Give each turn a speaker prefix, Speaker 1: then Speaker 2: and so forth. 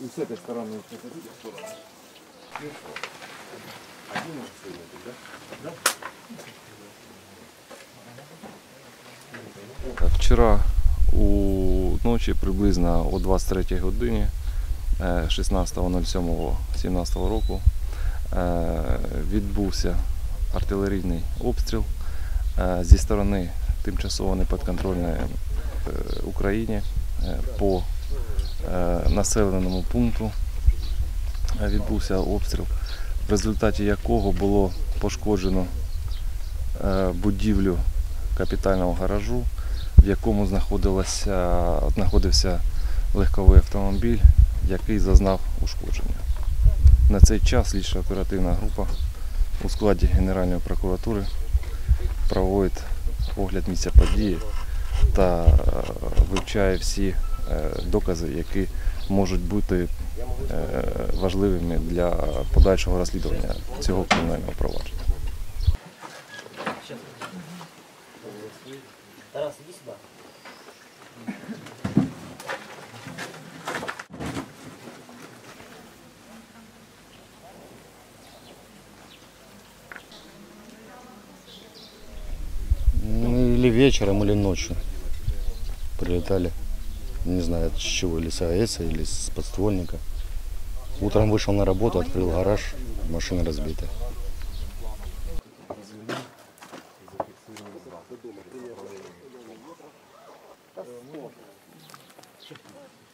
Speaker 1: И с этой стороны, и с этой стороны. Ну что? Один может стоять, да?
Speaker 2: Вчора у ночі приблизно о 23 годині е, 16.07.17 року е, відбувся артилерійний обстріл е, зі сторони тимчасово непідконтрольної е, Україні е, по е, населеному пункту е, відбувся обстріл, в результаті якого було пошкоджено е, будівлю капітального гаражу, в якому знаходився легковий автомобіль, який зазнав ушкодження. На цей час слідча оперативна група у складі Генеральної прокуратури проводить огляд місця події та е, вивчає всі е, докази, які можуть бути е, важливими для подальшого розслідування цього кримінального провадження.
Speaker 3: Тарас, іди сюда.
Speaker 4: Или вечером, или ночью прилетали. Не знаю, от чего, или с АЭС, или с подствольника. Утром вышел на работу, открыл гараж, машина разбита. Thank you.